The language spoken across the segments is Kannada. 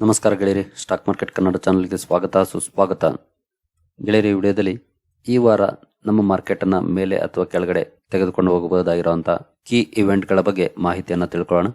ನಮಸ್ಕಾರ ಗೆಳೆಯರಿ, ಸ್ಟಾಕ್ ಮಾರ್ಕೆಟ್ ಕನ್ನಡ ಚಾನಲ್ಗೆ ಸ್ವಾಗತ, ಸುಸ್ವಾಗತ. ಗೆಳೆಯರಿ ವಿಡಿಯೋದಲ್ಲಿ ಈ ವಾರ ನಮ್ಮ ಮಾರ್ಕೆಟನ್ನು ಮೇಲೆ ಅಥವಾ ಕೆಳಗಡೆ ತೆಗೆದುಕೊಂಡು ಹೋಗಬಹುದಾಗಿರುವಂತಹ ಕೀ ಇವೆಂಟ್ಗಳ ಬಗ್ಗೆ ಮಾಹಿತಿಯನ್ನು ತಿಳ್ಕೊಳ್ಳೋಣ.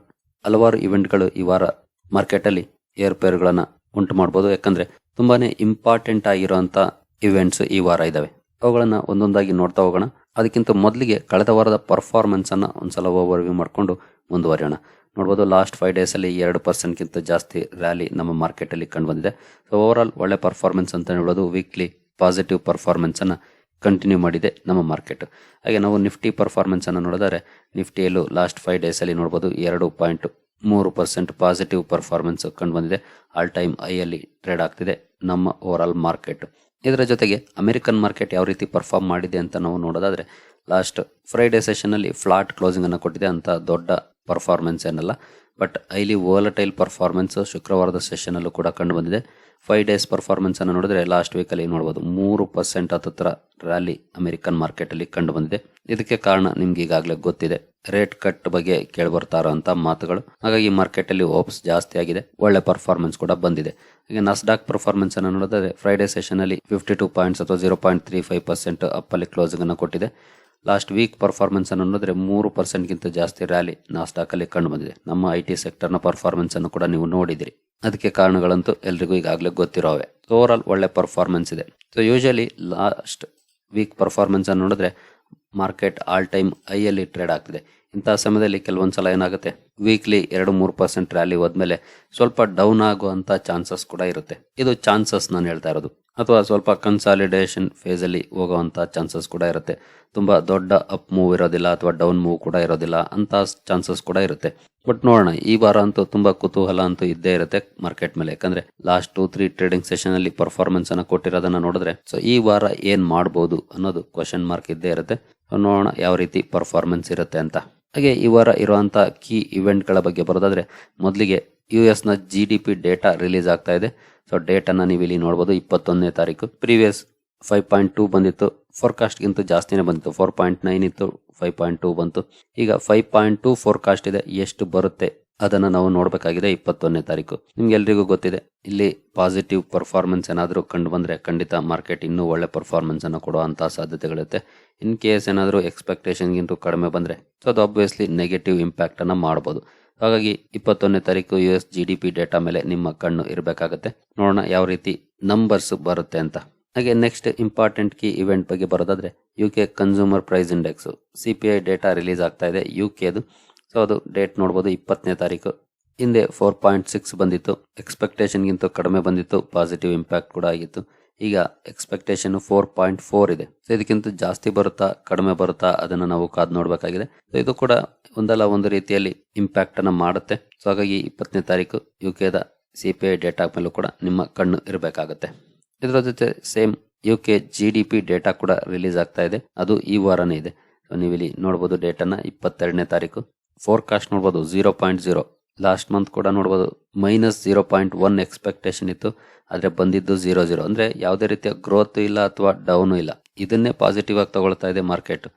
ಹಲವಾರು ಇವೆಂಟ್ಗಳು ಈ ವಾರ ಮಾರ್ಕೆಟಲ್ಲಿ ಏರ್ಪೇರುಗಳನ್ನು ಉಂಟು ಮಾಡಬಹುದು ಯಾಕಂದ್ರೆ ತುಂಬಾನೇ ಇಂಪಾರ್ಟೆಂಟ್ ಆಗಿರುವಂತಹ ಇವೆಂಟ್ಸ್ ಈ ವಾರ ಇದ್ದಾವೆ ಅವುಗಳನ್ನ ಒಂದೊಂದಾಗಿ ನೋಡ್ತಾ ಹೋಗೋಣ. ಅದಕ್ಕಿಂತ ಮೊದಲಿಗೆ ಕಳೆದ ವಾರದ ಪರ್ಫಾರ್ಮೆನ್ಸ್ ಅನ್ನ ಒಂದ್ಸಲ ಓವರ್ ವ್ಯೂ ಮಾಡಿಕೊಂಡು ಮುಂದುವರಿಯೋಣ. ನೋಡ್ಬೋದು ಲಾಸ್ಟ್ ಫೈವ್ ಡೇಸಲ್ಲಿ ಎರಡು ಪರ್ಸೆಂಟ್ಗಿಂತ ಜಾಸ್ತಿ ರ್ಯಾಲಿ ನಮ್ಮ ಮಾರ್ಕೆಟಲ್ಲಿ ಕಂಡು ಬಂದಿದೆ. ಸೊ ಓವರ್ ಆಲ್ ಒಳ್ಳೆ ಪರ್ಫಾರ್ಮೆನ್ಸ್ ಅಂತ ಹೇಳೋದು ವೀಕ್ಲಿ ಪಾಸಿಟಿವ್ ಪರ್ಫಾರ್ಮೆನ್ಸನ್ನು ಕಂಟಿನ್ಯೂ ಮಾಡಿದೆ ನಮ್ಮ ಮಾರ್ಕೆಟ್ ಹಾಗೆ ನಾವು ನಿಫ್ಟಿ ಪರ್ಫಾರ್ಮೆನ್ಸನ್ನು ನೋಡಿದರೆ ನಿಫ್ಟಿಯಲ್ಲೂ ಲಾಸ್ಟ್ ಫೈವ್ ಡೇಸಲ್ಲಿ ನೋಡ್ಬೋದು ಎರಡು ಪಾಯಿಂಟ್ ಮೂರು ಪರ್ಸೆಂಟ್ ಪಾಸಿಟಿವ್ ಪರ್ಫಾರ್ಮೆನ್ಸ್ ಕಂಡು ಬಂದಿದೆ. ಆಲ್ ಟೈಮ್ ಐಯಲ್ಲಿ ಟ್ರೇಡ್ ಆಗ್ತಿದೆ ನಮ್ಮ ಓವರ್ ಆಲ್ ಮಾರ್ಕೆಟ್ ಇದರ ಜೊತೆಗೆ ಅಮೆರಿಕನ್ ಮಾರ್ಕೆಟ್ ಯಾವ ರೀತಿ ಪರ್ಫಾರ್ಮ್ ಮಾಡಿದೆ ಅಂತ ನಾವು ನೋಡೋದಾದರೆ ಲಾಸ್ಟ್ ಫ್ರೈಡೆ ಸೆಷನಲ್ಲಿ ಫ್ಲಾಟ್ ಕ್ಲೋಸಿಂಗನ್ನು ಕೊಟ್ಟಿದೆ ಅಂತ ದೊಡ್ಡ ಪರ್ಫಾರ್ಮೆನ್ಸ್ ಏನಲ್ಲ. ಬಟ್ ಐಲಿ ವೋಲಟೈಲ್ ಪರ್ಫಾರ್ಮೆನ್ಸ್ ಶುಕ್ರವಾರದ ಸೆಷನಲ್ಲೂ ಕೂಡ ಕಂಡು ಬಂದಿದೆ. ಫೈವ್ ಡೇಸ್ ಪರ್ಫಾರ್ಮೆನ್ಸ್ ಅನ್ನು ನೋಡಿದ್ರೆ ಲಾಸ್ಟ್ ವೀಕಲ್ಲಿ ಏನು ನೋಡಬಹುದು ಮೂರು ಪರ್ಸೆಂಟ್ ಹತ್ತಿರ ರ್ಯಾಲಿ ಅಮೆರಿಕನ್ ಮಾರ್ಕೆಟಲ್ಲಿ ಕಂಡು ಬಂದಿದೆ. ಇದಕ್ಕೆ ಕಾರಣ ನಿಮ್ಗೆ ಈಗಾಗಲೇ ಗೊತ್ತಿದೆ. ರೇಟ್ ಕಟ್ ಬಗ್ಗೆ ಕೇಳ್ಬರ್ತಾರಂತ ಮಾತುಗಳು. ಹಾಗಾಗಿ ಮಾರ್ಕೆಟ್ ಅಲ್ಲಿ ಓಪ್ಸ್ ಜಾಸ್ತಿ ಆಗಿದೆ. ಒಳ್ಳೆ ಪರ್ಫಾರ್ಮೆನ್ಸ್ ಕೂಡ ಬಂದಿದೆ. ಹಾಗೆ ನಸ್ಡಾಕ್ ಪರ್ಫಾರ್ಮೆನ್ಸ್ ಅನ್ನು ನೋಡಿದ್ರೆ ಫ್ರೈಡೆ ಸೆಷನ್ ಅಲ್ಲಿ ಫಿಫ್ಟಿ ಟೂ ಪಾಯಿಂಟ್ಸ್ ಅಥವಾ zero point three five percent up ಅಲ್ಲಿ ಕ್ಲೋಸಿಂಗ್ ಅನ್ನು ಕೊಟ್ಟಿದೆ. ಲಾಸ್ಟ್ ವೀಕ್ ಪರ್ಫಾರ್ಮೆನ್ಸ್ ಅನ್ನು ನೋಡಿದ್ರೆ ಮೂರು ಪರ್ಸೆಂಟ್ಗಿಂತ ಜಾಸ್ತಿ ರ್ಯಾಲಿ ನಾಸ್ಟಾಕ್ ಅಲ್ಲಿ ಕಂಡು ಬಂದಿದೆ. ನಮ್ಮ ಐ ಟಿ ಸೆಕ್ಟರ್ನ ಪರ್ಫಾರ್ಮೆನ್ಸ್ ಅನ್ನು ಕೂಡ ನೀವು ನೋಡಿದಿರಿ. ಅದಕ್ಕೆ ಕಾರಣಗಳಂತೂ ಎಲ್ರಿಗೂ ಈಗಾಗಲೇ ಗೊತ್ತಿರೋವೆ. ಓವರ್ ಆಲ್ ಒಳ್ಳೆ ಪರ್ಫಾರ್ಮೆನ್ಸ್ ಇದೆ. So usually last week performance ಅನ್ನು ನೋಡಿದ್ರೆ ಮಾರ್ಕೆಟ್ ಆಲ್ ಟೈಮ್ ಐಯಲ್ಲಿ ಟ್ರೇಡ್ ಆಗ್ತಿದೆ. ಇಂಥ ಸಮಯದಲ್ಲಿ ಕೆಲವೊಂದು ಸಲ ಏನಾಗುತ್ತೆ? ವೀಕ್ಲಿ ಎರಡು ಮೂರು ಪರ್ಸೆಂಟ್ ರ್ಯಾಲಿ ಹೋದ್ಮೇಲೆ ಸ್ವಲ್ಪ ಡೌನ್ ಆಗುವಂಥ ಚಾನ್ಸಸ್ ಕೂಡ ಇರುತ್ತೆ. ಇದು ಚಾನ್ಸಸ್ ನಾನು ಹೇಳ್ತಾ ಇರೋದು. ಅಥವಾ ಸ್ವಲ್ಪ ಕನ್ಸಾಲಿಡೇಷನ್ ಫೇಸಲ್ಲಿ ಹೋಗುವಂತ ಚಾನ್ಸಸ್ ಕೂಡ ಇರುತ್ತೆ. ತುಂಬ ದೊಡ್ಡ ಅಪ್ ಮೂವ್ ಇರೋದಿಲ್ಲ ಅಥವಾ ಡೌನ್ ಮೂವ್ ಕೂಡ ಇರೋದಿಲ್ಲ ಅಂತ ಚಾನ್ಸಸ್ ಕೂಡ ಇರುತ್ತೆ. ಬಟ್ ನೋಡೋಣ, ಈ ವಾರ ಅಂತೂ ತುಂಬ ಕುತೂಹಲ ಅಂತೂ ಇದ್ದೇ ಇರುತ್ತೆ ಮಾರ್ಕೆಟ್ ಮೇಲೆ. ಯಾಕಂದ್ರೆ last two three trading session ಅಲ್ಲಿ ಪರ್ಫಾರ್ಮೆನ್ಸ್ ಅನ್ನ ಕೊಟ್ಟಿರೋದನ್ನ ನೋಡಿದ್ರೆ ಸೊ ಈ ವಾರ ಏನ್ ಮಾಡಬಹುದು ಅನ್ನೋದು ಕ್ವಶನ್ ಮಾರ್ಕ್ ಇದ್ದೇ ಇರುತ್ತೆ. ನೋಡೋಣ ಯಾವ ರೀತಿ ಪರ್ಫಾರ್ಮೆನ್ಸ್ ಇರುತ್ತೆ ಅಂತ. ಹಾಗೆ ಈ ವಾರ ಇರುವಂತಹ ಕೀ ಇವೆಂಟ್ಗಳ ಬಗ್ಗೆ ಬರೋದಾದ್ರೆ, ಮೊದಲಿಗೆ ಯು ಎಸ್ನ G D P data release ಆಗ್ತಾ ಇದೆ. ಸೊ ಡೇಟ್ ಅನ್ನ ನೀವು ಇಲ್ಲಿ ನೋಡಬಹುದು ಇಪ್ಪತ್ತೊಂದನೇ ತಾರೀಕು. ಪ್ರೀವಿಯಸ್ ಫೈವ್ ಪಾಯಿಂಟ್ ಟೂ ಬಂದಿತ್ತು. ಫೋರ್ಕಾಸ್ಟ್ಗಿಂತ ಜಾಸ್ತಿನೇ ಬಂದಿತ್ತು. ಫೋರ್ ಪಾಯಿಂಟ್ ನೈನ್ ಇತ್ತು ಫೈವ್ ಪಾಯಿಂಟ್ ಟೂ ಬಂತು. ಈಗ ಫೈವ್ ಪಾಯಿಂಟ್ ಟೂ ಫೋರ್ಕಾಸ್ಟ್ ಇದೆ. ಎಷ್ಟು ಬರುತ್ತೆ? ಅದನ್ನ ನಾವು ನೋಡಬೇಕಾಗಿದೆ ಇಪ್ಪತ್ತೊಂದನೇ ತಾರೀಕು. ನಿಮ್ಗೆ ಎಲ್ರಿಗೂ ಗೊತ್ತಿದೆ. ಇಲ್ಲಿ ಪಾಸಿಟಿವ್ ಪರ್ಫಾರ್ಮೆನ್ಸ್ ಏನಾದರೂ ಕಂಡು ಬಂದರೆ ಖಂಡಿತ ಮಾರ್ಕೆಟ್ ಇನ್ನೂ ಒಳ್ಳೆ ಪರ್ಫಾರ್ಮೆನ್ಸ್ ಅನ್ನು ಕೊಡುವಂತಹ ಸಾಧ್ಯತೆಗಳಿರುತ್ತೆ. ಇನ್ ಕೇಸ್ ಏನಾದರೂ ಎಕ್ಸ್ಪೆಕ್ಟೇಷನ್ಗಿಂತ ಕಡಿಮೆ ಬಂದರೆ ಸೊ ಅದು ಆಬ್ವಿಯಸ್ಲಿ ನೆಗೆಟಿವ್ ಇಂಪ್ಯಾಕ್ಟನ್ನು ಮಾಡ್ಬೋದು. ಹಾಗಾಗಿ ಇಪ್ಪತ್ತೊಂದನೇ ತಾರೀಕು U S G D P data ಮೇಲೆ ನಿಮ್ಮ ಕಣ್ಣು ಇರಬೇಕಾಗುತ್ತೆ. ನೋಡೋಣ ಯಾವ ರೀತಿ ನಂಬರ್ಸ್ ಬರುತ್ತೆ ಅಂತ. ಹಾಗೆ ನೆಕ್ಸ್ಟ್ ಇಂಪಾರ್ಟೆಂಟ್ ಕೀ ಇವೆಂಟ್ ಬಗ್ಗೆ ಬರೋದಾದ್ರೆ U K consumer price index C P I data release ಆಗ್ತಾ ಇದೆ ಯು ಕೆದು ಸೊ ಅದು ಡೇಟ್ ನೋಡ್ಬೋದು ಇಪ್ಪತ್ತನೇ ತಾರೀಕು. ಹಿಂದೆ ಫೋರ್ ಪಾಯಿಂಟ್ ಸಿಕ್ಸ್ ಬಂದಿತ್ತು. ಎಕ್ಸ್ಪೆಕ್ಟೇಷನ್ಗಿಂತ ಕಡಿಮೆ ಬಂದಿತ್ತು. ಪಾಸಿಟಿವ್ ಇಂಪ್ಯಾಕ್ಟ್ ಕೂಡ ಆಗಿತ್ತು. ಈಗ ಎಕ್ಸ್ಪೆಕ್ಟೇಷನ್ ಫೋರ್ ಪಾಯಿಂಟ್ ಫೋರ್ ಇದೆ. ಸೊ ಇದಕ್ಕಿಂತ ಜಾಸ್ತಿ ಬರುತ್ತಾ, ಕಡಿಮೆ ಬರುತ್ತಾ, ಅದನ್ನ ನಾವು ಕಾದ್ ನೋಡಬೇಕಾಗಿದೆ. ಸೊ ಇದು ಕೂಡ ಒಂದಲ್ಲ ಒಂದು ರೀತಿಯಲ್ಲಿ ಇಂಪ್ಯಾಕ್ಟ್ ಅನ್ನ ಮಾಡುತ್ತೆ. ಸೊ ಹಾಗಾಗಿ ಇಪ್ಪತ್ತನೇ ತಾರೀಕು ಯು ಕೆದ ಸಿ ಪಿ ಐ ಡೇಟಾ ಮೇಲೂ ಕೂಡ ನಿಮ್ಮ ಕಣ್ಣು ಇರಬೇಕಾಗುತ್ತೆ. ಇದರ ಜೊತೆ same U K G D P data ಕೂಡ ರಿಲೀಸ್ ಆಗ್ತಾ ಇದೆ. ಅದು ಈ ವಾರನೇ ಇದೆ. ಸೊ ನೀವು ಇಲ್ಲಿ ನೋಡಬಹುದು ಡೇಟನ್ನ ಇಪ್ಪತ್ತೆರಡನೇ ತಾರೀಕು. ಫೋರ್ಕಾಸ್ಟ್ ನೋಡಬಹುದು zero point zero last month ಕೂಡ ನೋಡ್ಬೋದು, minus zero point one expectation ಇತ್ತು. ಆದರೆ ಬಂದಿದ್ದು ಜೀರೋ ಜೀರೋ. ಅಂದರೆ ಯಾವುದೇ ರೀತಿಯ ಗ್ರೋತ್ ಇಲ್ಲ ಅಥವಾ ಡೌನು ಇಲ್ಲ. ಇದನ್ನೇ ಪಾಸಿಟಿವ್ ಆಗಿ ತಗೊಳ್ತಾ ಇದೆ ಮಾರ್ಕೆಟ್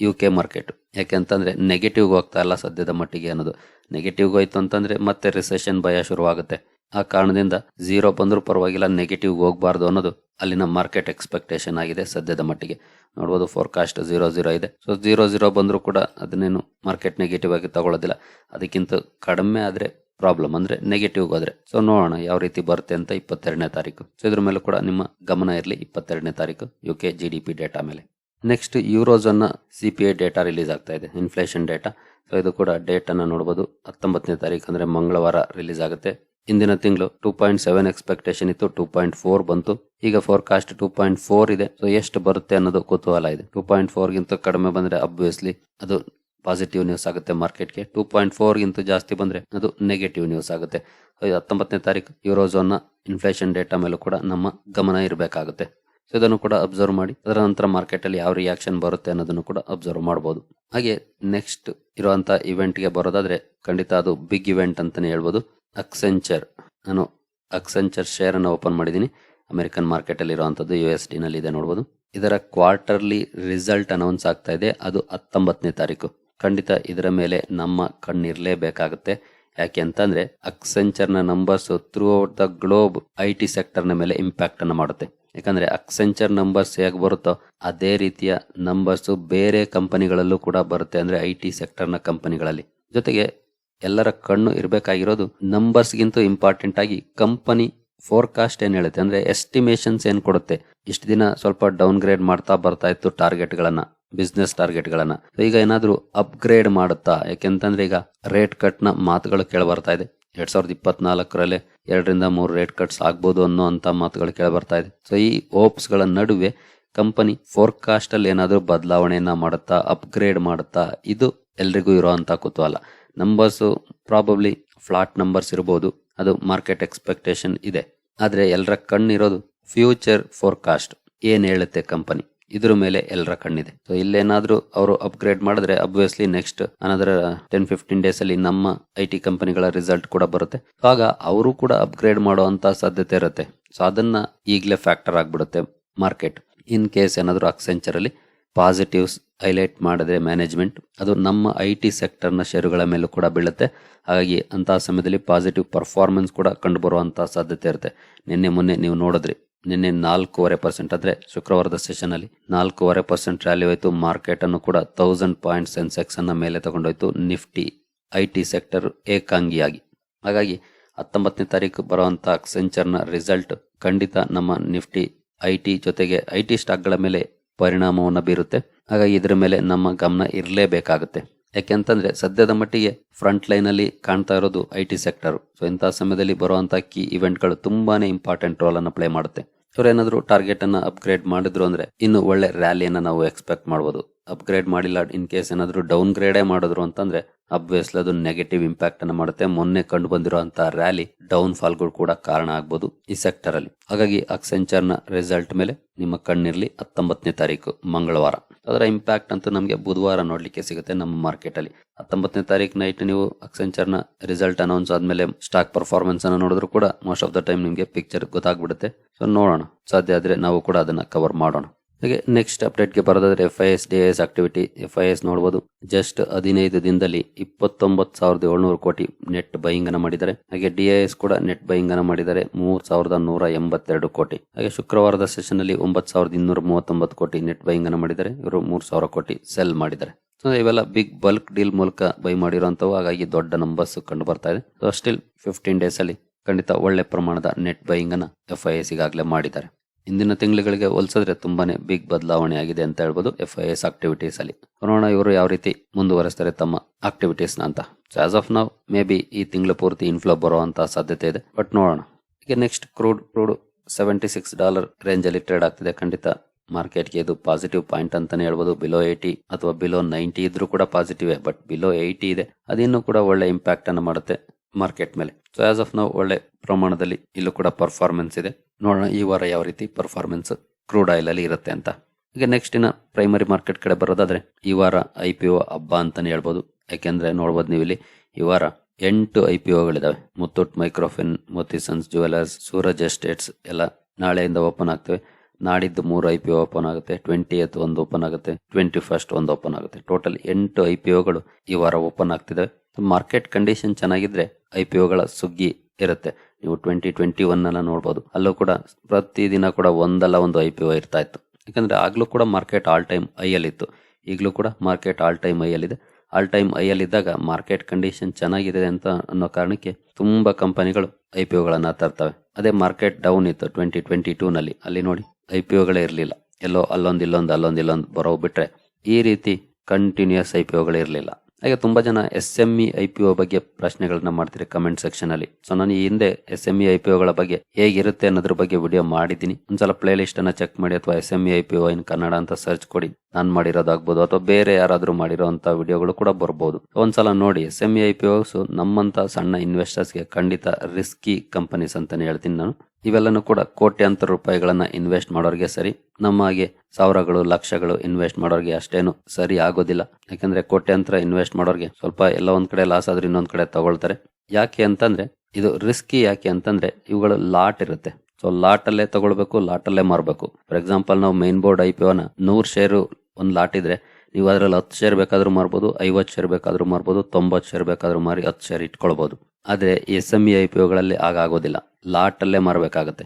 ಯು ಕೆ ಮಾರ್ಕೆಟ್ ಯಾಕೆಂತಂದರೆ ನೆಗೆಟಿವ್ಗೆ ಹೋಗ್ತಾ ಇಲ್ಲ ಸದ್ಯದ ಮಟ್ಟಿಗೆ ಅನ್ನೋದು. ನೆಗೆಟಿವ್ಗೆ ಹೋಯ್ತು ಅಂತಂದರೆ ಮತ್ತೆ ರಿಸೆಷನ್ ಭಯ ಶುರುವಾಗುತ್ತೆ. ಆ ಕಾರಣದಿಂದ ಝೀರೋ ಬಂದರೂ ಪರವಾಗಿಲ್ಲ ನೆಗೆಟಿವ್ ಹೋಗಬಾರ್ದು ಅನ್ನೋದು ಅಲ್ಲಿನ ಮಾರ್ಕೆಟ್ ಎಕ್ಸ್ಪೆಕ್ಟೇಷನ್ ಆಗಿದೆ ಸದ್ಯದ ಮಟ್ಟಿಗೆ. ನೋಡ್ಬೋದು ಫೋರ್ಕಾಸ್ಟ್ ಜೀರೋ ಜೀರೋ ಇದೆ. ಸೊ ಝೀರೋ ಝೀರೋ ಬಂದರೂ ಕೂಡ ಅದನ್ನೇನು ಮಾರ್ಕೆಟ್ ನೆಗೆಟಿವ್ ಆಗಿ ತಗೊಳ್ಳೋದಿಲ್ಲ. ಅದಕ್ಕಿಂತ ಕಡಿಮೆ ಆದರೆ ಪ್ರಾಬ್ಲಮ್ ಅಂದರೆ ನೆಗೆಟಿವ್ ಹೋದ್ರೆ. ಸೊ ನೋಡೋಣ ಯಾವ ರೀತಿ ಬರುತ್ತೆ ಅಂತ ಇಪ್ಪತ್ತೆರಡನೇ ತಾರೀಕು. ಸೊ ಇದ್ರ ಮೇಲೆ ಕೂಡ ನಿಮ್ಮ ಗಮನ ಇರಲಿ ಇಪ್ಪತ್ತೆರಡನೇ ತಾರೀಕು U K G D P data ಮೇಲೆ. Next ಯೂರೋಝನ್ನ C P I data release ಆಗ್ತಾ ಇದೆ ಇನ್ಫ್ಲೇಷನ್ ಡೇಟಾ ಸೊ ಇದು ಕೂಡ ಡೇಟನ್ನು ನೋಡ್ಬೋದು, ಹತ್ತೊಂಬತ್ತನೇ ತಾರೀಕು ಅಂದರೆ ಮಂಗಳವಾರ ರಿಲೀಸ್ ಆಗುತ್ತೆ. ಇಂದಿನ ತಿಂಗಳು ಟೂ ಪಾಯಿಂಟ್ ಸೆವೆನ್ ಎಕ್ಸ್ಪೆಕ್ಟೇಷನ್ ಇತ್ತು ಟೂ ಪಾಯಿಂಟ್ ಫೋರ್ ಬಂತು. ಈಗ ಫೋರ್ಕಾಸ್ಟ್ ಟೂ ಪಾಯಿಂಟ್ ಫೋರ್ ಇದೆ. ಸೊ ಎಷ್ಟು ಬರುತ್ತೆ ಅನ್ನೋದು ಕುತೂಹಲ ಇದೆ. ಟೂ ಪಾಯಿಂಟ್ ಫೋರ್ ಗಿಂತ ಕಡಿಮೆ ಬಂದ್ರೆ ಅಬ್ವಿಯಸ್ಲಿ ಅದು ಪಾಸಿಟಿವ್ ನ್ಯೂಸ್ ಆಗುತ್ತೆ ಮಾರ್ಕೆಟ್ಗೆ ಟೂ ಪಾಯಿಂಟ್ ಫೋರ್ ಗಿಂತ ಜಾಸ್ತಿ ಬಂದ್ರೆ ಅದು ನೆಗೆಟಿವ್ ನ್ಯೂಸ್ ಆಗುತ್ತೆ. ಹತ್ತೊಂಬತ್ತನೇ ತಾರೀಕು ಯೂರೋಝೋನ್ನ ಇನ್ಫ್ಲೇಷನ್ ಡೇಟಾ ಮೇಲೂ ಕೂಡ ನಮ್ಮ ಗಮನ ಇರಬೇಕಾಗುತ್ತೆ. ಸೊ ಇದನ್ನು ಕೂಡ ಅಬ್ಸರ್ವ್ ಮಾಡಿ, ಅದರ ನಂತರ ಮಾರ್ಕೆಟ್ ಅಲ್ಲಿ ಯಾವ ರಿಯಾಕ್ಷನ್ ಬರುತ್ತೆ ಅನ್ನೋದನ್ನು ಕೂಡ ಅಬ್ಸರ್ವ್ ಮಾಡಬಹುದು ಹಾಗೆ ನೆಕ್ಸ್ಟ್ ಇರುವಂತಹ ಇವೆಂಟ್ಗೆ ಬರೋದಾದ್ರೆ ಖಂಡಿತ ಅದು ಬಿಗ್ ಇವೆಂಟ್ ಅಂತಾನೆ ಹೇಳ್ಬೋದು. ಅಕ್ಸೆಂಚರ್, ನಾನು ಅಕ್ಸೆಂಚರ್ ಶೇರನ್ನು ಓಪನ್ ಮಾಡಿದ್ದೀನಿ. ಅಮೆರಿಕನ್ ಮಾರ್ಕೆಟ್ ಅಲ್ಲಿ ಇರುವಂತದ್ದು ಯು ಎಸ್ ಡಿನಲ್ಲಿ ಇದೆ ನೋಡಬಹುದು ಇದರ ಕ್ವಾರ್ಟರ್ಲಿ ರಿಸಲ್ಟ್ ಅನೌನ್ಸ್ ಆಗ್ತಾ ಇದೆ. ಅದು ಹತ್ತೊಂಬತ್ತನೇ ತಾರೀಕು. ಖಂಡಿತ ಇದರ ಮೇಲೆ ನಮ್ಮ ಕಣ್ಣಿರಲೇಬೇಕಾಗುತ್ತೆ. ಯಾಕೆ ಅಂತಂದ್ರೆ ಅಕ್ಸೆಂಚರ್ನ numbers throughout the globe I T ಸೆಕ್ಟರ್ನ ಮೇಲೆ ಇಂಪ್ಯಾಕ್ಟ್ ಅನ್ನು ಮಾಡುತ್ತೆ. ಯಾಕಂದ್ರೆ, ಅಕ್ಸೆಂಚರ್ ನಂಬರ್ಸ್ ಹೇಗೆ ಬರುತ್ತೋ, ಅದೇ ರೀತಿಯ ನಂಬರ್ಸ್ ಬೇರೆ ಕಂಪನಿಗಳಲ್ಲೂ ಕೂಡ ಬರುತ್ತೆ ಅಂದ್ರೆ ಐ ಟಿ ಸೆಕ್ಟರ್ನ ಕಂಪನಿಗಳಲ್ಲಿ ಜೊತೆಗೆ ಎಲ್ಲರ ಕಣ್ಣು ಇರಬೇಕಾಗಿರೋದು ನಂಬರ್ಸ್ಗಿಂತೂ ಇಂಪಾರ್ಟೆಂಟ್ ಆಗಿ ಕಂಪನಿ ಫೋರ್ಕಾಸ್ಟ್ ಏನು ಹೇಳುತ್ತೆ? ಅಂದ್ರೆ ಎಸ್ಟಿಮೇಷನ್ಸ್ ಏನು ಕೊಡುತ್ತೆ? ಇಷ್ಟು ದಿನ ಸ್ವಲ್ಪ ಡೌನ್ ಗ್ರೇಡ್ ಮಾಡ್ತಾ ಬರ್ತಾ ಇತ್ತು ಟಾರ್ಗೆಟ್ ಗಳನ್ನ ಬಿಸ್ನೆಸ್ ಟಾರ್ಗೆಟ್ಗಳನ್ನು ಈಗ ಏನಾದ್ರೂ ಅಪ್ಗ್ರೇಡ್ ಮಾಡುತ್ತಾ? ಯಾಕೆಂತಂದ್ರೆ ಈಗ ರೇಟ್ ಕಟ್ನ ಮಾತುಗಳು ಕೇಳಿ ಬರ್ತಾ ಇದೆ. ಎರಡ್ ಸಾವಿರದ ಇಪ್ಪತ್ನಾಲ್ಕರಲ್ಲಿ ಎರಡರಿಂದ ಮೂರು ರೇಟ್ ಕಟ್ಸ್ ಆಗ್ಬೋದು ಅನ್ನೋ ಅಂತ ಮಾತುಗಳು ಕೇಳಿ ಬರ್ತಾ ಇದೆ. ಸೊ ಈ ಓಪ್ಸ್ಗಳ ನಡುವೆ ಕಂಪನಿ ಫೋರ್ಕಾಸ್ಟ್ ಅಲ್ಲಿ ಏನಾದ್ರೂ ಬದಲಾವಣೆಯನ್ನ ಮಾಡುತ್ತಾ ಅಪ್ಗ್ರೇಡ್ ಮಾಡುತ್ತಾ, ಇದು ಎಲ್ರಿಗೂ ಇರುವಂತ ಕುತೂಹಲ. ನಂಬರ್ಸ್ ಪ್ರಾಬಬ್ಲಿ ಫ್ಲಾಟ್ ನಂಬರ್ಸ್ ಇರಬಹುದು ಅದು ಮಾರ್ಕೆಟ್ ಎಕ್ಸ್ಪೆಕ್ಟೇಷನ್ ಇದೆ. ಆದರೆ ಎಲ್ಲರ ಕಣ್ಣಿರೋದು ಫ್ಯೂಚರ್ ಫೋರ್ಕಾಸ್ಟ್ ಏನು ಹೇಳುತ್ತೆ ಕಂಪನಿ ಇದ್ರ ಮೇಲೆ ಎಲ್ಲರ ಕಣ್ಣಿದೆ. ಸೊ ಇಲ್ಲೇನಾದರೂ ಅವರು ಅಪ್ಗ್ರೇಡ್ ಮಾಡಿದ್ರೆ obviously next another ten fifteen days ಅಲ್ಲಿ ನಮ್ಮ ಐ ಟಿ ಕಂಪನಿಗಳ ರಿಸಲ್ಟ್ ಕೂಡ ಬರುತ್ತೆ. ಆಗ ಅವರು ಕೂಡ ಅಪ್ಗ್ರೇಡ್ ಮಾಡುವಂತ ಸಾಧ್ಯತೆ ಇರುತ್ತೆ. ಸೊ ಅದನ್ನ ಈಗಲೇ ಫ್ಯಾಕ್ಟರ್ ಆಗ್ಬಿಡುತ್ತೆ ಮಾರ್ಕೆಟ್ ಇನ್ ಕೇಸ್ ಏನಾದರೂ ಅಕ್ಸೆಂಚರ್ ಅಲ್ಲಿ ಪಾಸಿಟಿವ್ಸ್ ಹೈಲೈಟ್ ಮಾಡಿದ್ರೆ ಮ್ಯಾನೇಜ್ಮೆಂಟ್. ಅದು ನಮ್ಮ ಐ ಟಿ ಸೆಕ್ಟರ್ನ ಷೇರುಗಳ ಮೇಲೂ ಕೂಡ ಬೀಳುತ್ತೆ. ಹಾಗಾಗಿ ಅಂತಹ ಸಮಯದಲ್ಲಿ ಪಾಸಿಟಿವ್ ಪರ್ಫಾರ್ಮೆನ್ಸ್ ಕೂಡ ಕಂಡುಬರುವಂಥ ಸಾಧ್ಯತೆ ಇರುತ್ತೆ. ನಿನ್ನೆ ಮೊನ್ನೆ ನೀವು ನೋಡಿದ್ರಿ. ನಿನ್ನೆ ನಾಲ್ಕೂವರೆ ಪರ್ಸೆಂಟ್ ಅಂದ್ರೆ ಶುಕ್ರವಾರದ ಸೆಷನ್ ಅಲ್ಲಿ ನಾಲ್ಕೂವರೆ ಪರ್ಸೆಂಟ್ ರ್ಯಾಲಿ ಹೋಯಿತು. ಮಾರ್ಕೆಟ್ ಅನ್ನು ಕೂಡ ತೌಸಂಡ್ ಪಾಯಿಂಟ್ ಸೆನ್ಸೆಕ್ಸ್ ಅನ್ನ ಮೇಲೆ ತಗೊಂಡೋಯ್ತು. ನಿಫ್ಟಿ ಐ ಟಿ ಸೆಕ್ಟರ್ ಏಕಾಂಗಿಯಾಗಿ. ಹಾಗಾಗಿ ಹತ್ತೊಂಬತ್ತನೇ ತಾರೀಕು ಬರುವಂಥ ಅಕ್ಸೆಂಚರ್ನ ರಿಸಲ್ಟ್ ಖಂಡಿತ ನಮ್ಮ ನಿಫ್ಟಿ ಐ ಟಿ ಜೊತೆಗೆ ಐ ಟಿ ಸ್ಟಾಕ್ಗಳ ಮೇಲೆ ಪರಿಣಾಮವನ್ನು ಬೀರುತ್ತೆ. ಹಾಗಾಗಿ ಇದರ ಮೇಲೆ ನಮ್ಮ ಗಮನ ಇರಲೇಬೇಕಾಗುತ್ತೆ. ಯಾಕೆಂತಂದ್ರೆ ಸದ್ಯದ ಮಟ್ಟಿಗೆ ಫ್ರಂಟ್ ಲೈನ್ ಅಲ್ಲಿ ಕಾಣ್ತಾ ಇರೋದು ಐ ಟಿ ಸೆಕ್ಟರ್ ಸೊ ಇಂತಹ ಸಮಯದಲ್ಲಿ ಬರುವಂತಹ ಕೀ ಇವೆಂಟ್ಗಳು ತುಂಬಾನೇ ಇಂಪಾರ್ಟೆಂಟ್ ರೋಲ್ ಅನ್ನು ಪ್ಲೇ ಮಾಡುತ್ತೆ. ಇವರೇನಾದರೂ ಟಾರ್ಗೆಟ್ ಅನ್ನ ಅಪ್ಗ್ರೇಡ್ ಮಾಡಿದ್ರು ಅಂದ್ರೆ ಇನ್ನು ಒಳ್ಳೆ ರ್ಯಾಲಿಯನ್ನು ನಾವು ಎಕ್ಸ್ಪೆಕ್ಟ್ ಮಾಡಬಹುದು ಅಪ್ಗ್ರೇಡ್ ಮಾಡಿಲ್ಲ ಇನ್ ಕೇಸ್ ಏನಾದರೂ ಡೌನ್ ಗ್ರೇಡೇ ಮಾಡಿದ್ರು ಅಂತಂದ್ರೆ ಅಬ್ವಿಯಸ್ಲಿ ಅದು ನೆಗೆಟಿವ್ ಇಂಪ್ಯಾಕ್ಟ್ ಅನ್ನು ಮಾಡುತ್ತೆ. ಮೊನ್ನೆ ಕಂಡು ಬಂದಿರುವಂತಹ ರ್ಯಾಲಿ ಡೌನ್ ಫಾಲ್ಗಳು ಕೂಡ ಕಾರಣ ಆಗ್ಬೋದು ಈ ಸೆಕ್ಟರ್ ಅಲ್ಲಿ. ಹಾಗಾಗಿ ಅಕ್ಸೆಂಚರ್ನ ರಿಸಲ್ಟ್ ಮೇಲೆ ನಿಮ್ಮ ಕಣ್ಣಿರಲಿ ಹತ್ತೊಂಬತ್ತನೇ ತಾರೀಕು ಮಂಗಳವಾರ. ಅದರ ಇಂಪ್ಯಾಕ್ಟ್ ಅಂತ ನಮಗೆ ಬುಧವಾರ ನೋಡ್ಲಿಕ್ಕೆ ಸಿಗುತ್ತೆ ನಮ್ಮ ಮಾರ್ಕೆಟ್ ಅಲ್ಲಿ. ಹತ್ತೊಂಬತ್ತನೇ ತಾರೀಕು ನೈಟ್ ನೀವು ಅಕ್ಸೆಂಚರ್ನ ರಿಸಲ್ಟ್ ಅನೌನ್ಸ್ ಆದ್ಮೇಲೆ ಸ್ಟಾಕ್ ಪರ್ಫಾರ್ಮೆನ್ಸ್ ಅನ್ನು ನೋಡಿದ್ರು ಕೂಡ ಮೋಸ್ಟ್ ಆಫ್ ದ ಟೈಮ್ ನಿಮಗೆ ಪಿಕ್ಚರ್ ಗೊತ್ತಾಗ್ಬಿಡುತ್ತೆ. ಸೊ ನೋಡೋಣ. ಸಾಧ್ಯ ಆದ್ರೆ ನಾವು ಕೂಡ ಅದನ್ನ ಕವರ್ ಮಾಡೋಣ. ಹಾಗೆ ನೆಕ್ಸ್ಟ್ ಅಪ್ಡೇಟ್ಗೆ ಬರೋದಾದ್ರೆ F I S D S activity F I S ನೋಡಬಹುದು ಜಸ್ಟ್ ಹದಿನೈದು ದಿನದಲ್ಲಿ ಇಪ್ಪತ್ತೊಂಬತ್ತು ಸಾವಿರದ ಏಳ್ನೂರು ಕೋಟಿ ನೆಟ್ ಬೈಯಿಂಗ್ ಅನ್ನ ಮಾಡಿದ್ದಾರೆ. ಹಾಗೆ ಡಿ ಎಸ್ ಕೂಡ ನೆಟ್ ಬೈಯಿಂಗ್ ಅನ್ನ ಮಾಡಿದ್ದಾರೆ. ಮೂರ್ ಸಾವಿರದ ನೂರ ಎಂಬತ್ತೆರಡು ಕೋಟಿ. ಹಾಗೆ ಶುಕ್ರವಾರದ ಸೆಷನ್ ಅಲ್ಲಿ ಒಂಬತ್ತು ಸಾವಿರದ ಇನ್ನೂರ ಮೂವತ್ತೊಂಬತ್ತು ಕೋಟಿ ನೆಟ್ ಬೈಯಿಂಗ್ ಅನ್ನ ಮಾಡಿದ್ದಾರೆ. ಇವರು ಮೂರ್ ಸಾವಿರ ಕೋಟಿ ಸೆಲ್ ಮಾಡಿದ್ದಾರೆ. ಸೊ ಇವೆಲ್ಲ ಬಿಗ್ ಬಲ್ಕ್ ಡೀಲ್ ಮೂಲಕ ಬೈ ಮಾಡಿರುವಂತವು ಹಾಗಾಗಿ ದೊಡ್ಡ ನಂಬರ್ಸ್ ಕಂಡು ಬರ್ತಾ ಇದೆ. ಸೊ ಸ್ಟಿಲ್ ಫಿಫ್ಟೀನ್ ಡೇಸ್ ಅಲ್ಲಿ ಖಂಡಿತ ಒಳ್ಳೆ ಪ್ರಮಾಣದ ನೆಟ್ ಬೈಯಿಂಗ್ ಅನ್ನ ಎಫ್ ಐ ಎಸ್ ಈಗಾಗಲೇ ಮಾಡಿದ್ದಾರೆ. ಇಂದಿನ ತಿಂಗಳುಗಳಿಗೆ ಹೋಲಿಸಿದ್ರೆ ತುಂಬಾನೇ ಬಿಗ್ ಬದಲಾವಣೆ ಆಗಿದೆ ಅಂತ ಹೇಳ್ಬೋದು ಎಫ್ ಐ ಎಸ್ ಆಕ್ಟಿವಿಟೀಸ್ ಅಲ್ಲಿ. ನೋಡೋಣ ಇವರು ಯಾವ ರೀತಿ ಮುಂದುವರೆಸ್ತಾರೆ ತಮ್ಮ ಆಕ್ಟಿವಿಟೀಸ್ನ ಅಂತ. ಆಸ್ ಆಫ್ ನಾವ್ ಮೇ ಬಿ ಈ ತಿಂಗಳ ಪೂರ್ತಿ ಇನ್ಫ್ಲೋ ಬರುವಂತಹ ಸಾಧ್ಯತೆ ಇದೆ. ಬಟ್ ನೋಡೋಣ. ಈಗ next crude crude seventy six dollar range ಅಲ್ಲಿ ಟ್ರೇಡ್ ಆಗ್ತಿದೆ. ಖಂಡಿತ ಮಾರ್ಕೆಟ್ಗೆ ಇದು ಪಾಸಿಟಿವ್ ಪಾಯಿಂಟ್ ಅಂತಾನೆ ಹೇಳ್ಬೋದು. ಬಿಲೋ ಏಯ್ಟಿ ಅಥವಾ ಬಿಲೋ ನೈಂಟಿ ಇದ್ರೂ ಕೂಡ ಪಾಸಿಟಿವ್ ಬಟ್ ಬಿಲೋ ಏಯ್ಟಿ ಇದೆ. ಅದಿನ್ನು ಕೂಡ ಒಳ್ಳೆ ಇಂಪ್ಯಾಕ್ಟ್ ಅನ್ನು ಮಾಡುತ್ತೆ ಮಾರ್ಕೆಟ್ ಮೇಲೆ. ಸೊ ಆಸ್ ಆಫ್ ನಾವು ಒಳ್ಳೆ ಪ್ರಮಾಣದಲ್ಲಿ ಇಲ್ಲೂ ಕೂಡ ಪರ್ಫಾರ್ಮೆನ್ಸ್ ಇದೆ. ನೋಡೋಣ ಈ ವಾರ ಯಾವ ರೀತಿ ಪರ್ಫಾರ್ಮೆನ್ಸ್ ಕ್ರೂಡ್ ಆಯಿಲ್ ಅಲ್ಲಿ ಇರುತ್ತೆ ಅಂತ. ಈಗ ನೆಕ್ಸ್ಟ್ ಇನ್ನ ಪ್ರೈಮರಿ ಮಾರ್ಕೆಟ್ ಕಡೆ ಬರೋದಾದ್ರೆ ಈ ವಾರ ಐ ಪಿ ಒ ಹಬ್ಬ ಅಂತಾನೆ ಹೇಳ್ಬೋದು. ಯಾಕೆಂದ್ರೆ ನೋಡ್ಬೋದು ನೀವು ಇಲ್ಲಿ ಈ ವಾರ ಎಂಟು I P ಒಗಳಿದಾವೆ Muthoot Microfin Motisons jewellers Suraj estates ಎಲ್ಲ ನಾಳೆಯಿಂದ ಓಪನ್ ಆಗ್ತವೆ. ನಾಡಿದ್ದು ಮೂರು ಐ ಪಿ ಓಪನ್ ಆಗುತ್ತೆ. ಟ್ವೆಂಟಿ ಎತ್ ಒಂದು ಓಪನ್ ಆಗುತ್ತೆ. ಟ್ವೆಂಟಿ ಫಸ್ಟ್ ಒಂದು ಓಪನ್ ಆಗುತ್ತೆ. ಟೋಟಲ್ ಎಂಟು ಐ ಪಿ ಒಗಳು ಈ ವಾರ ಓಪನ್ ಆಗ್ತಿದ್ದಾವೆ ಮಾರ್ಕೆಟ್ ಕಂಡೀಷನ್ ಚೆನ್ನಾಗಿದ್ರೆ ಐ ಪಿ ಒಗಳ ಸುಗ್ಗಿ ಇರುತ್ತೆ. ನೀವು ಟ್ವೆಂಟಿ ಟ್ವೆಂಟಿ ಒನ್ ಅನ್ನ ನೋಡಬಹುದು ಅಲ್ಲೂ ಕೂಡ ಪ್ರತಿದಿನ ಕೂಡ ಒಂದಲ್ಲ ಒಂದು ಐ ಪಿ ಒ ಇರ್ತಾ ಇತ್ತು. ಯಾಕಂದ್ರೆ ಆಗ್ಲೂ ಕೂಡ ಮಾರ್ಕೆಟ್ ಆಲ್ ಟೈಮ್ ಐಯಲ್ಲಿತ್ತು ಈಗಲೂ ಕೂಡ ಮಾರ್ಕೆಟ್ ಆಲ್ ಟೈಮ್ ಐಯಲ್ಲಿದೆ ಆಲ್ ಟೈಮ್ ಐಯಲ್ಲಿದ್ದಾಗ ಮಾರ್ಕೆಟ್ ಕಂಡೀಷನ್ ಚೆನ್ನಾಗಿದೆ ಅಂತ ಅನ್ನೋ ಕಾರಣಕ್ಕೆ ತುಂಬಾ ಕಂಪನಿಗಳು ಐ ಪಿ ಒಗಳನ್ನ ತರ್ತವೆ. ಅದೇ ಮಾರ್ಕೆಟ್ ಡೌನ್ ಇತ್ತು ಟ್ವೆಂಟಿ ಟ್ವೆಂಟಿ ಟೂ ನಲ್ಲಿ. ಅಲ್ಲಿ ನೋಡಿ ಐ ಪಿ ಒಗಳೇ ಇರಲಿಲ್ಲ. ಎಲ್ಲೋ ಅಲ್ಲೊಂದು ಇಲ್ಲೊಂದು ಅಲ್ಲೊಂದು ಇಲ್ಲೊಂದು ಬರೋ ಬಿಟ್ರೆ ಈ ರೀತಿ ಕಂಟಿನ್ಯೂಸ್ ಐ ಪಿ ಒಗಳು ಇರಲಿಲ್ಲ. ಹಾಗೆ ತುಂಬಾ ಜನ S M E I P O ಬಗ್ಗೆ ಪ್ರಶ್ನೆಗಳನ್ನ ಮಾಡ್ತೀರಿ ಕಮೆಂಟ್ ಸೆಕ್ಷನ್ ಅಲ್ಲಿ. ಸೊ ನಾನು ಈ ಹಿಂದೆ S M E I P ಒಗಳ ಬಗ್ಗೆ ಹೇಗಿರುತ್ತೆ ಅನ್ನೋದ್ರ ಬಗ್ಗೆ ವಿಡಿಯೋ ಮಾಡಿದ್ದೀನಿ. ಒಂದ್ಸಲ ಪ್ಲೇ ಲಿಸ್ಟ್ ಅನ್ನ ಚೆಕ್ ಮಾಡಿ ಅಥವಾ S M E I P O in Kannada ಅಂತ ಸರ್ಚ್ ಕೊಡಿ. ನಾನು ಮಾಡಿರೋದಾಗ್ಬೋದು ಅಥವಾ ಬೇರೆ ಯಾರಾದ್ರೂ ಮಾಡಿರೋಂತ ವಿಡಿಯೋಗಳು ಕೂಡ ಬರ್ಬೋದು. ಒಂದ್ಸಲ ನೋಡಿ S M E I P Os ನಮ್ಮಂತ ಸಣ್ಣ ಇನ್ವೆಸ್ಟರ್ಸ್ಗೆ ಖಂಡಿತ ರಿಸ್ಕಿ ಕಂಪನೀಸ್ ಅಂತಾನೆ ಹೇಳ್ತೀನಿ ನಾನು. ಇವೆಲ್ಲನೂ ಕೂಡ ಕೋಟ್ಯಾಂತರ ರೂಪಾಯಿಗಳನ್ನ ಇನ್ವೆಸ್ಟ್ ಮಾಡೋರಿಗೆ ಸರಿ. ನಮ್ಮ ಹಾಗೆ ಸಾವಿರಗಳು, ಲಕ್ಷಗಳು ಇನ್ವೆಸ್ಟ್ ಮಾಡೋರಿಗೆ ಅಷ್ಟೇನು ಸರಿ ಆಗೋದಿಲ್ಲ. ಯಾಕಂದ್ರೆ ಕೋಟ್ಯಾಂತರ ಇನ್ವೆಸ್ಟ್ ಮಾಡೋರಿಗೆ ಸ್ವಲ್ಪ ಎಲ್ಲ ಒಂದ್ ಕಡೆ ಲಾಸ್ ಆದ್ರೆ ಇನ್ನೊಂದ್ ಕಡೆ ತಗೊಳ್ತಾರೆ. ಯಾಕೆ ಅಂತಂದ್ರೆ, ಇದು ರಿಸ್ಕಿ ಯಾಕೆ ಅಂತಂದ್ರೆ, ಇವುಗಳು ಲಾಟ್ ಇರುತ್ತೆ. ಸೊ ಲಾಟ್ ಅಲ್ಲೇ ತಗೊಳ್ಬೇಕು ಲಾಟ್ ಅಲ್ಲೇ ಮಾರ್ಬೇಕು. ಫಾರ್ ಎಕ್ಸಾಂಪಲ್ ನಾವು ಮೈನ್ ಬೋರ್ಡ್ ಐ ಪಿ ಒನ ನೂರ್ ಶೇರು ಒಂದ್ ಲಾಟ್ ಇದ್ರೆ, ನೀವು ಅದರಲ್ಲಿ ಹತ್ತು ಶೇರ್ ಬೇಕಾದ್ರೂ ಮಾರ್ಬೋದು, ಐವತ್ತು ಶೇರ್ ಬೇಕಾದ್ರೂ ಮಾರ್ಬೋದು, ತೊಂಬತ್ತು ಶೇರ್ ಬೇಕಾದ್ರೂ ಮಾರಿ ಹತ್ತು ಶೇರ್ ಇಟ್ಕೊಳ್ಬಹುದು ಆದರೆ, S M E I P ಒಗಳಲ್ಲಿ ಆಗೋದಿಲ್ಲ ಲಾಟಲ್ಲೇ ಮಾರಬೇಕಾಗತ್ತೆ.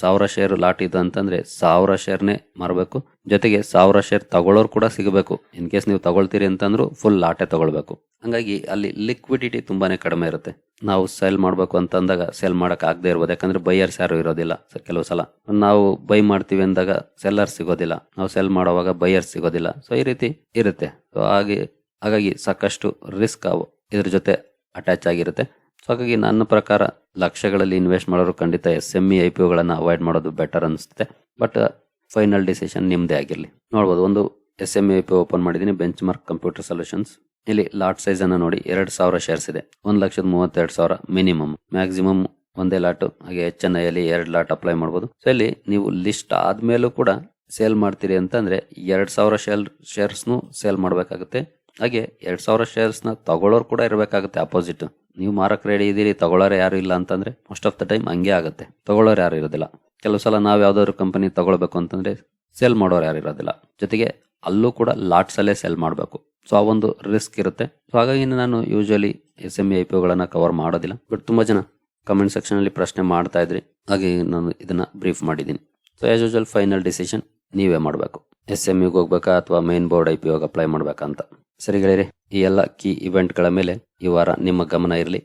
ಸಾವಿರ ಶೇರ್ ಲಾಟ್ ಇದು ಅಂತಂದ್ರೆ ಸಾವಿರ ಶೇರ್ನೇ ಮಾರಬೇಕು. ಜೊತೆಗೆ ಸಾವಿರ ಶೇರ್ ತಗೊಳ್ಳೋರು ಕೂಡ ಸಿಗಬೇಕು. ಇನ್ ಕೇಸ್ ನೀವು ತಗೊಳ್ತೀರಿ ಅಂತಂದ್ರೂ ಫುಲ್ ಲಾಟೆ ತಗೊಳ್ಬೇಕು. ಹಂಗಾಗಿ ಅಲ್ಲಿ ಲಿಕ್ವಿಡಿಟಿ ತುಂಬಾನೇ ಕಡಿಮೆ ಇರುತ್ತೆ. ನಾವು ಸೇಲ್ ಮಾಡಬೇಕು ಅಂತಂದಾಗ ಸೇಲ್ ಮಾಡಕ್ ಆಗದೆ ಇರ್ಬೋದು. ಯಾಕಂದ್ರೆ ಬೈಯರ್ಸ್ ಯಾರು ಇರೋದಿಲ್ಲ ಕೆಲವು ಸಲ. ನಾವು ಬೈ ಮಾಡ್ತೀವಿ ಅಂದಾಗ ಸೆಲ್ಲರ್ ಸಿಗೋದಿಲ್ಲ. ನಾವು ಸೆಲ್ ಮಾಡುವಾಗ ಬೈಯರ್ ಸಿಗೋದಿಲ್ಲ. ಸೊ ಈ ರೀತಿ ಇರುತ್ತೆ. ಸೊ ಹಾಗೆ, ಹಾಗಾಗಿ ಸಾಕಷ್ಟು ರಿಸ್ಕ್ ಇದ್ರ ಜೊತೆ ಅಟ್ಯಾಚ್ ಆಗಿರುತ್ತೆ. ಸೊ ಹಾಗಾಗಿ ನನ್ನ ಪ್ರಕಾರ ಲಕ್ಷಗಳಲ್ಲಿ ಇನ್ವೆಸ್ಟ್ ಮಾಡೋರು ಖಂಡಿತ S M E, I P ಒಗಳನ್ನು avoid ಮಾಡೋದು ಬೆಟರ್ ಅನಿಸುತ್ತೆ. ಬಟ್ ಫೈನಲ್ ಡಿಸಿಷನ್ ನಿಮ್ಮದೇ ಆಗಿರಲಿ. ನೋಡ್ಬೋದು, ಒಂದು S M E, I P open ಮಾಡಿದ್ದೀನಿ ಬೆಂಚ್ ಮಾರ್ಕ್ ಕಂಪ್ಯೂಟರ್ ಸೊಲ್ಯೂಷನ್ಸ್ ಇಲ್ಲಿ ಲಾಟ್ ಸೈಜ್ ಅನ್ನು ನೋಡಿ, ಎರಡು ಸಾವಿರ ಶೇರ್ಸ್ ಇದೆ. ಒಂದು ಲಕ್ಷದ ಮೂವತ್ತೆರಡು ಸಾವಿರ ಮಿನಿಮಮ್ ಮ್ಯಾಕ್ಸಿಮಮ್ ಒಂದೇ ಲಾಟು ಹಾಗೆ ಎಚ್ ಎನ್ ಐಯಲ್ಲಿ ಎರಡು ಲಾಟ್ ಅಪ್ಲೈ ಮಾಡ್ಬೋದು. ಸೊ ಇಲ್ಲಿ ನೀವು ಲಿಸ್ಟ್ ಆದ್ಮೇಲೂ ಕೂಡ ಸೇಲ್ ಮಾಡ್ತೀರಿ ಅಂತಂದ್ರೆ ಎರಡು ಸಾವಿರ ಶೇರ್ ಶೇರ್ಸ್ನು ಸೇಲ್ ಮಾಡಬೇಕಾಗುತ್ತೆ. ಹಾಗೆ ಎರಡ್ ಸಾವಿರ ಶೇರ್ಸ್ನ ತಗೊಳ್ಳೋರು ಕೂಡ ಇರಬೇಕಾಗುತ್ತೆ ಅಪೋಸಿಟ್ ನೀವು ಮಾರಕ್ ರೆಡಿ ಇದ್ದೀರಿ, ತಗೊಳ್ಳೋರು ಯಾರು ಇಲ್ಲ ಅಂತಂದ್ರೆ ಮೋಸ್ಟ್ ಆಫ್ ದ ಟೈಮ್ ಹಂಗೆ ಆಗುತ್ತೆ. ತಗೊಳ್ಳೋರು ಯಾರು ಇರೋದಿಲ್ಲ. ಕೆಲವು ಸಲ ನಾವು ಯಾವುದಾದ್ರು ಕಂಪನಿ ತಗೊಳ್ಬೇಕು ಅಂತಂದ್ರೆ ಸೇಲ್ ಮಾಡೋರು ಯಾರು ಇರೋದಿಲ್ಲ. ಜೊತೆಗೆ ಅಲ್ಲೂ ಕೂಡ ಲಾಟ್ಸ್ ಅಲ್ಲೇ ಸೆಲ್ ಮಾಡಬೇಕು. ಸೊ ಆ ಒಂದು ರಿಸ್ಕ್ ಇರುತ್ತೆ. ಸೊ ಹಾಗಾಗಿ ನಾನು usually S M I P ಗಳನ್ನ ಕವರ್ ಮಾಡೋದಿಲ್ಲ. ಬಟ್ ತುಂಬಾ ಜನ ಕಮೆಂಟ್ ಸೆಕ್ಷನ್ ಅಲ್ಲಿ ಪ್ರಶ್ನೆ ಮಾಡ್ತಾ ಇದ್ರಿ. ಹಾಗೆ ನಾನು ಇದನ್ನ ಬ್ರೀಫ್ ಮಾಡಿದ್ದೀನಿ. So as usual final decision ನೀವೇ ಮಾಡಬೇಕು. ಎಸ್ ಎಂ ಯುಗೆ ಹೋಗ್ಬೇಕಾ ಅಥವಾ ಮೈನ್ ಬೋರ್ಡ್ ಐ ಪಿ ಹೋಗಿ ಅಪ್ಲೈ ಮಾಡಬೇಕಾ ಅಂತ. ಸರಿ ಗೆಳೆಯರೆ, ಈ ಎಲ್ಲ ಕೀ ಇವೆಂಟ್ಗಳ ಮೇಲೆ ಈ ವಾರ ನಿಮ್ಮ ಗಮನ ಇರಲಿ.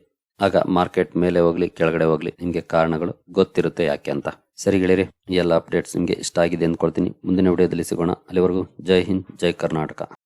ಆಗ ಮಾರ್ಕೆಟ್ ಮೇಲೆ ಹೋಗ್ಲಿ, ಕೆಳಗಡೆ ಹೋಗ್ಲಿ, ನಿಮಗೆ ಕಾರಣಗಳು ಗೊತ್ತಿರುತ್ತೆ ಯಾಕೆ ಅಂತ. ಸರಿ ಗೆಳೆಯರೆ, ಈ ಎಲ್ಲ ಅಪ್ಡೇಟ್ಸ್ ನಿಮ್ಗೆ ಇಷ್ಟ ಆಗಿದೆ ಅಂದ್ಕೊಳ್ತೀನಿ. ಮುಂದಿನ ವಿಡಿಯೋದಲ್ಲಿ ಸಿಗೋಣ. ಅಲ್ಲಿವರೆಗೂ ಜೈ ಹಿಂದ್, ಜೈ ಕರ್ನಾಟಕ.